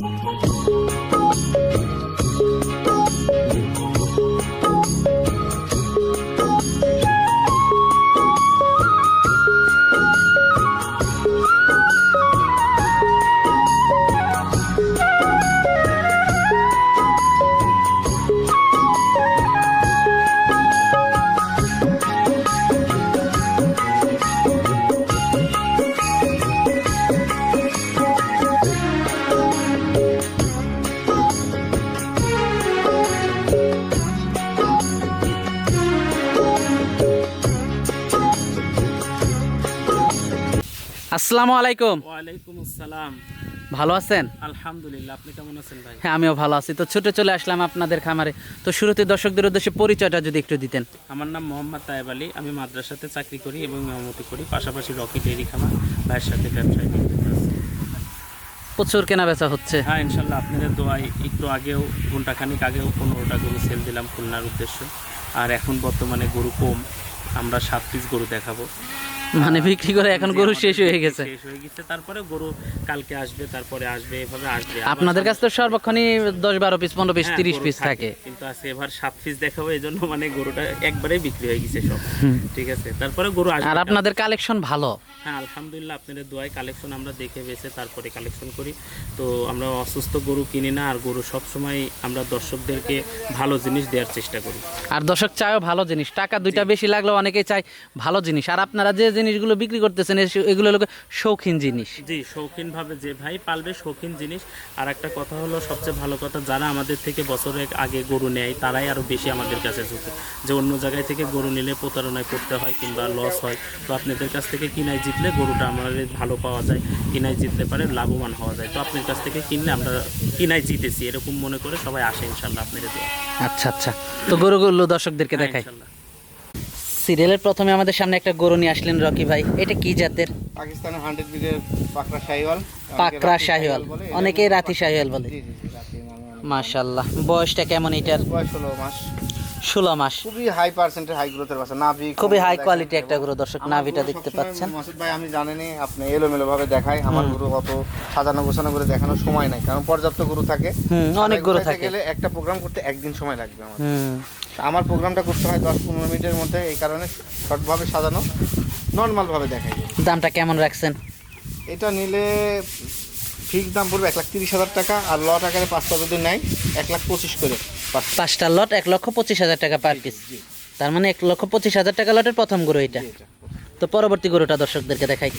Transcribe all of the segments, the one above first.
Música আসসালামু আলাইকুম। ওয়ালাইকুম আসসালাম। ভালো আছেন? আলহামদুলিল্লাহ আপনি কেমন আছেন ভাই? হ্যাঁ আমিও ভালো আছি। তো ছুটে চলে আসলাম আপনাদের খামারে। তো শুরুতে দর্শকদের উদ্দেশ্যে পরিচয়টা যদি একটু দিতেন। আমার নাম মোহাম্মদ তায়েব আলী। আমি মাদ্রাসাতে চাকরি করি এবং মেহমতি করি। পাশাপাশি রকি ডেইরি খামার ভাইয়ের সাথে ব্যবসায় প্রচুর কেনা বেচা হচ্ছে। হ্যাঁ ইনশাল্লাহ আপনাদের দোয়াই একটু আগেও ঘণ্টা ঘন্টাখানিক আগেও পনেরোটা গরু সেল দিলাম খুলনার উদ্দেশ্য। আর এখন বর্তমানে গরু কম। আমরা সাত পিস গরু দেখাবো। মানে বিক্রি করে এখন গরু শেষ হয়ে গেছে। শেষ হয়ে গেছে তারপরে গরু কালকে আসবে তারপরে আসবে এভাবে আসবে। আপনাদের কাছে তো সর্বক্ষণই দশ বারো পিস পনেরো পিস হ্যাঁ, তিরিশ পিস থাকে কিন্তু আজকে এবার সাত পিস দেখাবো এই জন্য মানে গরুটা একবারে বিক্রি হয়ে গেছে সব। ঠিক আছে তারপরে গরু আসবে আর আপনাদের কালেকশন ভালো? হ্যাঁ আলহামদুলিল্লাহ আপনাদের দোয়ায় কালেকশন আমরা দেখে বেছে তারপরে কালেকশন করি। তো আমরা অসুস্থ গরু কিনি না আর গরু সব সময় আমরা দর্শকদেরকে ভালো জিনিস দেওয়ার চেষ্টা করি। আর দর্শক চায়ও ভালো জিনিস। টাকা দুইটা বেশি লাগলেও অনেকেই চায় ভালো জিনিস। আর আপনারা যে জিনিসগুলো বিক্রি করতেছেন এগুলো হলো শৌখিন জিনিস। জি শৌখিনভাবে যে ভাই পালবে শৌখিন জিনিস। আর একটা কথা হলো সবচেয়ে ভালো কথা যারা আমাদের থেকে বছরের আগে গরু নেয় তারাই আরও বেশি আমাদের কাছে ঝুঁকে যে অন্য জায়গায় থেকে গরু নিলে প্রতারণায় করতে হয় কিংবা লস হয় তো আপনাদের কাছ থেকে কিনায় জিতলে গরুটা আমাদের ভালো পাওয়া যায় কিনায় জিততে পারে লাভবান হওয়া যায়। তো আপনার কাছ থেকে কিনলে আমরা কিনায় জিতেছি এরকম মনে করে সবাই আসে ইনশাল্লাহ আপনাদের আচ্ছা আচ্ছা। তো গরুগুলো দর্শকদেরকে হ্যাঁ, দেখাই। সিরিয়ালের প্রথমে আমাদের সামনে একটা গরু নিয়ে আসলেন রকি ভাই। এটা কি জাতের? পাকিস্তানের হান্ড্রেড ব্রিডের পাকড়া শাহিওয়াল। পাকড়া শাহিওয়াল অনেকেই রাতি শাহিওয়াল বলে। মাশাল্লাহ বয়সটা কেমন এটার? বয়স ষোলো মাস। ষোলো মাস। খুবই হাই পার্সেন্টের হাই গ্রোথের বাচ্চা। নাভি খুবই হাই কোয়ালিটি একটা গরু দর্শক নাভিটা দেখতে পাচ্ছেন। মাসুদ ভাই আমি জানেনি আপনি এলোমেলো ভাবে দেখাই আমার গরু অত সাজানো গোছানো করে দেখানোর সময় নাই কারণ পর্যাপ্ত গরু থাকে। অনেক গরু থাকে। গেলে একটা প্রোগ্রাম করতে একদিন সময় লাগবে আমার। আমার প্রোগ্রামটা করতে হয় দশ পনেরো মিনিটের মধ্যে এই কারণে শর্টভাবে সাজানো নর্মালভাবে দেখাই দামটা কেমন রাখছেন? এটা নিলে ফিক্স দাম পড়বে এক লাখ তিরিশ হাজার টাকা আর লট আকারে পাঁচটা যদি নেয় এক লাখ পঁচিশ করে পাঁচটা লট এক লক্ষ পঁচিশ হাজার টাকা পার পিস তার মানে এক লক্ষ পঁচিশ হাজার টাকা লটের প্রথম গরু এটা। তো পরবর্তী গরুটা দর্শকদেরকে দেখাই।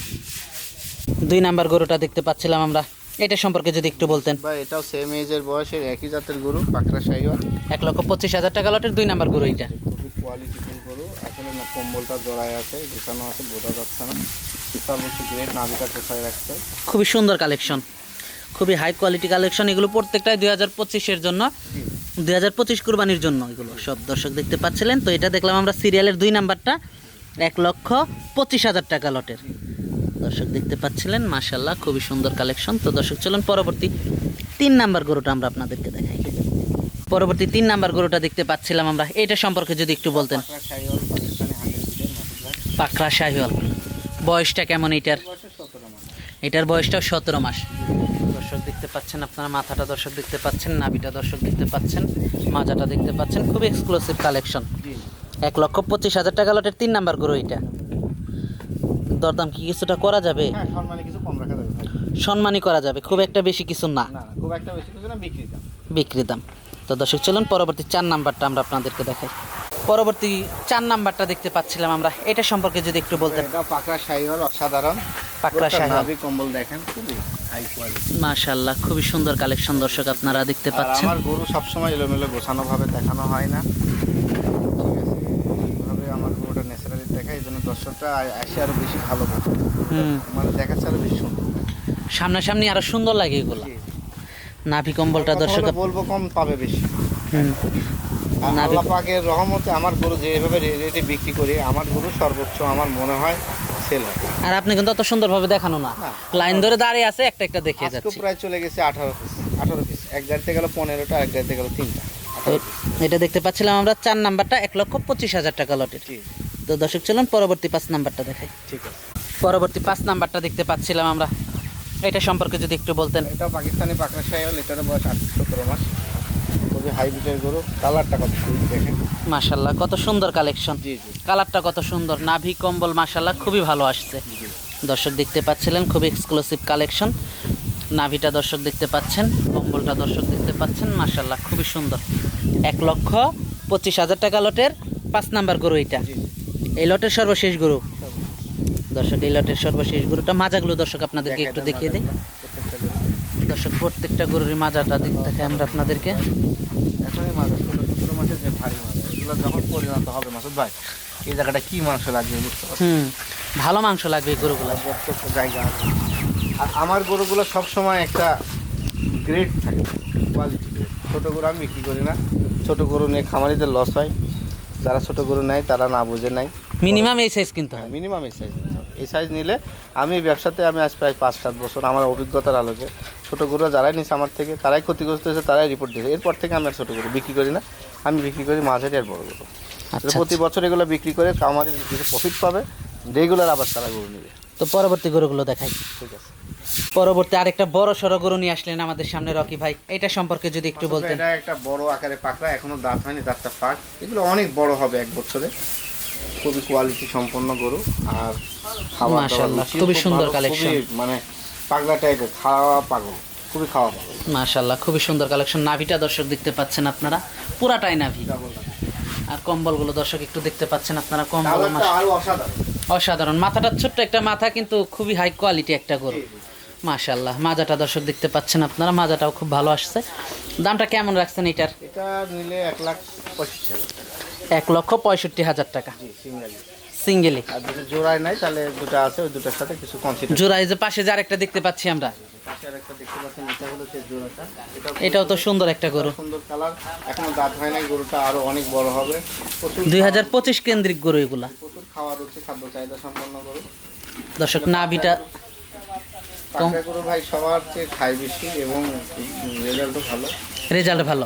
দুই নাম্বার গরুটা দেখতে পাচ্ছিলাম আমরা। এটা সম্পর্কে যদি একটু বলতেন। বা এটাও সেম এজের বয়সের একই জাতের গরু পাকড়া শাহিওয়াল এক লক্ষ পঁচিশ হাজার টাকা লটের দুই নাম্বার গরু এটা খুবই কোয়ালিটিফুল গরু। আসলে না কম্বলটা জড়ায় আছে গোছানো আছে বোঝা যাচ্ছে না। সর্বোচ্চ গ্রেড নাভিটা কোথায় রাখছে? খুবই সুন্দর কালেকশন খুবই হাই কোয়ালিটি কালেকশন এগুলো প্রত্যেকটাই দুই হাজার পঁচিশের জন্য দুই হাজার পঁচিশ কুরবানির জন্য এগুলো। সব দর্শক দেখতে পাচ্ছিলেন তো এটা দেখলাম আমরা সিরিয়ালের দুই নাম্বারটা এক লক্ষ পঁচিশ হাজার টাকা লটের। দর্শক দেখতে পাচ্ছিলেন মাশাল্লাহ খুবই সুন্দর কালেকশন। তো দর্শক, চলুন পরবর্তী তিন নাম্বার গরুটা আমরা আপনাদেরকে দেখাই। পরবর্তী তিন নাম্বার গরুটা দেখতে পাচ্ছিলাম আমরা। এটা সম্পর্কে যদি একটু বলতেন। পাকড়া শাহিওয়াল। বয়সটা কেমন এটার? এটার বয়সটাও সতেরো মাস। দর্শক দেখতে পাচ্ছেন, আপনারা মাথাটা দর্শক দেখতে পাচ্ছেন, নাভিটা দর্শক দেখতে পাচ্ছেন, মাজাটা দেখতে পাচ্ছেন। খুব এক্সক্লুসিভ কালেকশন। এক লক্ষ পঁচিশ হাজার টাকা লটের তিন নাম্বার গরু এটা। দরদাম কি কিছুটা করা যাবে? হ্যাঁ কিছু কম রাখা যাবে সম্মানই করা যাবে খুব একটা বেশি কিছু না। খুব একটা বেশি কিছু না বিক্রি দাম। বিক্রি দাম। তো দর্শক চলুন পরবর্তী চার নাম্বারটা আমরা আপনাদেরকে দেখাই। পরবর্তী চার নাম্বারটা দেখতে পাচ্ছিলাম আমরা। এটা সম্পর্কে যদি একটু বলতেন। এটা পাকড়া শাহিওয়াল অসাধারণ। পাকড়া গরুটার শাহিওয়াল। কম্বল দেখেন খুবই হাই কোয়ালিটি মাশাল্লাহ খুবই সুন্দর কালেকশন দর্শক আপনারা দেখতে পাচ্ছেন। আমার গরু সবসময় এলোমেলো গোছানো ভাবে দেখানো হয় না ঠিক আছে এইভাবে আমার গরুটা ন্যাচারালি দেখায় এই জন্য দর্শকটা আসে আরও বেশি ভালো। মানে দেখাচ্ছে আরও বেশি সুন্দর। সামনাসামনি আরও সুন্দর লাগে এগুলো। নাভি কম্বলটা দর্শক বলব কম পাবে বেশি। আল্লাহ পাকের রহমতে আমার গরু যেভাবে রেটে বিক্রি করি আমার গরু সর্বোচ্চ আমার মনে হয় সেল হয় আর আপনি কিন্তু অত সুন্দরভাবে দেখানো না। লাইন ধরে দাঁড়িয়ে আছে একটা একটা যাচ্ছে। প্রায় চলে গেছে আঠারো পিস আঠারো পিস এক গাড়িতে গেল পনেরোটা এক গাড়িতে গেল তিনটা। এটা দেখতে পাচ্ছিলাম আমরা চার নাম্বারটা এক লক্ষ পঁচিশ হাজার টাকা লটের। জি। তো দর্শক চলুন পরবর্তী পাঁচ নাম্বারটা দেখাই। ঠিক আছে। পরবর্তী পাঁচ নাম্বারটা দেখতে পাচ্ছিলাম আমরা। এটা সম্পর্কে যদি একটু বলতেন। এটাও পাকিস্তানি পাকড়া শাহিওয়াল এটারও বয়স আট সতেরো মাস। খুবই হাইব্রিডের গরু। কালারটা কত সুন্দর দেখেন। মাশাল্লাহ কত সুন্দর কালেকশন জি জি। কালারটা কত সুন্দর। নাভি কম্বল মাশাল্লাহ খুবই ভালো আসছে। দর্শক দেখতে পাচ্ছিলেন খুবই এক্সক্লুসিভ কালেকশন নাভিটা দর্শক দেখতে পাচ্ছেন কম্বলটা দর্শক দেখতে পাচ্ছেন মাশাল্লাহ খুবই সুন্দর। এক লক্ষ পঁচিশ হাজার টাকা লটের পাঁচ নাম্বার গরু এটা। এই লটের সর্বশেষ গরু। দর্শক এই লটের সর্বশেষ গরুটা মাজাগুলো দর্শক আপনাদেরকে একটু দেখিয়ে দিই। দর্শক প্রত্যেকটা গরুরই মাজাটা দেখাই আমরা আপনাদেরকে। এখনই মাছ ছোটো ছোটো মাছের যে ভারী মাছ এগুলো যখন পরিণত হবে মাসুদ ভাই এই জায়গাটা কি মাংস লাগবে বুঝতে পারছি ভালো মাংস লাগবে এই গরুগুলো। প্রত্যেকটা জায়গা আর আমার গরুগুলো সবসময় একটা গ্রেড থাকে কোয়ালিটি গ্রেড ছোটো গরু আমি বিক্রি করি না। ছোটো গরু নিয়ে খামারিদের লস হয়। যারা ছোটো গরু নেয় তারা না বুঝে নেয় মিনিমাম এই সাইজ কিনতে হয়। মিনিমাম এই সাইজ এই সাইজ নিলে আমি ব্যবসাতে আমি আজ প্রায় পাঁচ সাত বছর আমার অভিজ্ঞতার আলোকে ছোটো গরু যারাই নিচ্ছে আমার থেকে তারাই ক্ষতিগ্রস্ত হয়েছে তারাই রিপোর্ট দিয়েছে। এরপর থেকে আমি আর ছোটো গরু বিক্রি করি না। আমি বিক্রি করি মাঝারি আর বড় গরু। আচ্ছা প্রতি বছর এগুলো বিক্রি করে আমাদের কিছু প্রফিট পাবে। রেগুলার আবার তারা গরু নেবে। তো পরবর্তী গরুগুলো দেখাই। ঠিক আছে। পরবর্তী আরেকটা বড় সড়ো গরু নিয়ে আসলেন আমাদের সামনে রকি ভাই। এটা সম্পর্কে যদি একটু বলতেন। এটা একটা বড় আকারে পাকড়া এখনও দাঁত হয়নি দাঁতটা পাক। এগুলো অনেক বড় হবে এক বছরে। খুবই কোয়ালিটি সম্পন্ন গরু আর মাশাআল্লাহ, খুবই সুন্দর। খুবই মানে পাগলা টাইপের খাওয়া পাগল খুবই খাওয়া পাগল। মাশাল্লাহ খুবই সুন্দর কালেকশন নাভিটা দর্শক দেখতে পাচ্ছেন আপনারা পুরাটাই নাভি। আর কম্বলগুলো দর্শক একটু দেখতে পাচ্ছেন আপনারা কম্বল অসাধারণ। অসাধারণ। মাথাটা ছোট্ট একটা মাথা কিন্তু খুবই হাই কোয়ালিটি একটা গরু। মাশাল্লাহ মাজাটা দর্শক দেখতে পাচ্ছেন আপনারা মাজাটাও খুব ভালো আসছে। দামটা কেমন রাখছেন এটার? এটা নিলে এক লাখ হাজার এক লক্ষ পঁয়ষট্টি হাজার টাকা। সিঙ্গেল। আর যদি জোড়ায় নাই তাহলে দুটো আছে ওই দুটোর সাথে কিছু কনসিডার জোড়াই যে পাশে যে আরেকটা দেখতে পাচ্ছি আমরা। এটাও তো সুন্দর। একটা গরু। সুন্দর কালার এখনও দাঁত হয় নাই গরুটা আরও অনেক বড় হবে। দুই হাজার পঁচিশ কেন্দ্রিক গরু এগুলা। প্রচুর খাওয়া রয়েছে খাদ্য চাহিদা সম্পন্ন গরু। দর্শক নাভিটা পাকড়া গরু ভাই সবার চেয়ে খাই বেশি এবং রেজাল্টও ভালো। রেজাল্ট ভালো।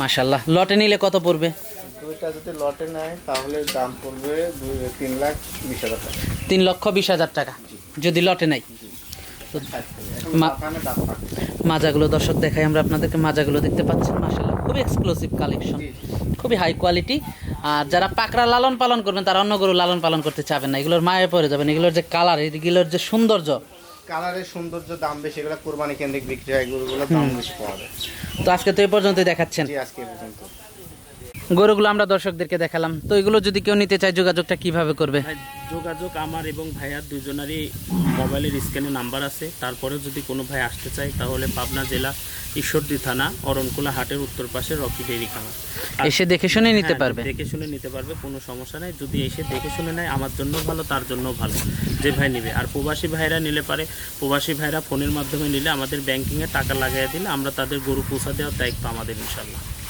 মাশাল্লাহ লটে নিলে কত পড়বে? দুইটা যদি লটে নেয় তাহলে দাম পড়বে তিন লাখ বিশ হাজার টাকা। তিন লক্ষ বিশ হাজার টাকা। যদি লটে পাকে। মাজাগুলো দর্শক দেখাই আমরা আপনাদেরকে মাজাগুলো দেখতে পাচ্ছেন মাশাল্লাহ খুবই এক্সক্লুসিভ কালেকশন খুবই হাই কোয়ালিটি আর যারা পাকড়া লালন পালন করবেন তারা অন্য গরু লালন পালন করতে চাবেন না। এগুলোর মায়ে পড়ে যাবেন। এগুলোর যে কালার এগুলোর যে সৌন্দর্য কালারের সৌন্দর্য দাম বেশি এগুলো কোরবানি কেন্দ্রিক বিক্রি হয় এগুলো দাম বেশি পাওয়া যায়। তো আজকে তো এই পর্যন্তই দেখাচ্ছেন। জি আজকে এই পর্যন্ত গরুগুলো আমরা দর্শকদেরকে দেখালাম। তো এগুলো যদি কেউ নিতে চায় যোগাযোগটা কীভাবে করবে? যোগাযোগ আমার এবং ভাইয়ার দুজনেরই মোবাইলের স্ক্যানে নাম্বার আছে। তারপরেও যদি কোনো ভাই আসতে চায় তাহলে পাবনা জেলা ঈশ্বরদী থানা অরণকুলা হাটের উত্তর পাশে রকি ডেরি খামার। এসে দেখে শুনে নিতে হ্যাঁ, পারবে। দেখে শুনে নিতে পারবে কোনো সমস্যা নাই। যদি এসে দেখে শুনে নেয় আমার জন্য ভালো তার জন্য ভালো যে ভাই নেবে। আর প্রবাসী ভাইরা নিলে পারে প্রবাসী ভাইরা ফোনের মাধ্যমে নিলে আমাদের ব্যাংকিংয়ে টাকা লাগাই দিলে আমরা তাদের গরু পৌঁছা দেওয়ার দায়িত্ব আমাদের ইনশাল্লাহ।